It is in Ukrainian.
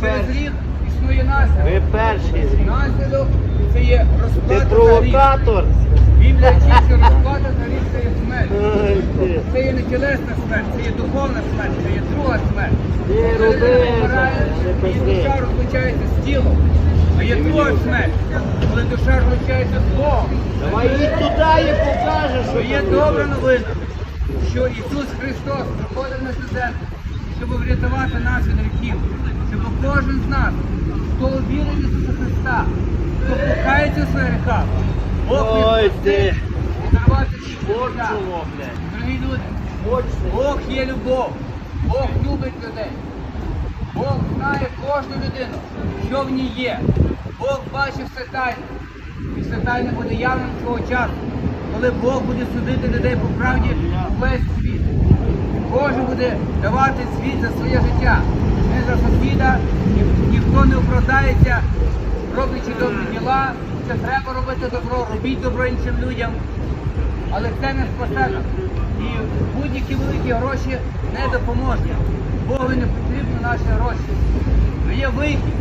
через перший. рік існує наслідок. Ви перший. Наслідок це є Ти розплата за провокатор. Біблія вчить, що розплата за гріх це є смерть. Ти. Це є не тілесна смерть, це є духовна смерть, це є друга смерть. Ти Коли людина роби, помирає, не її пизди. душа розлучається з тілом. А є друга смерть, коли душа розлучається з Богом. Давай їдь туди і покажеш, То що є там добра робити. новина, що Ісус Христос приходив на цю землю, щоб врятувати нас від гріхів, кожен з нас, хто вірить в Ісуса Христа, хто покається в своїх Бог Ой, відпустить ти. дарувати життя. Дорогі люди, Бог є любов, Бог любить людей. Бог знає кожну людину, що в ній є. Бог бачив все тайне. І все тайне буде явним свого часу, коли Бог буде судити людей по правді увесь світ. Кожен буде давати світ за своє життя. Не сусіда, ні- ніхто не оправдається, роблячи добрі діла. Це треба робити добро, робіть добро іншим людям. Але це не спасе. І будь-які великі гроші не допоможуть. Богу не потрібні наші гроші. Є вихід.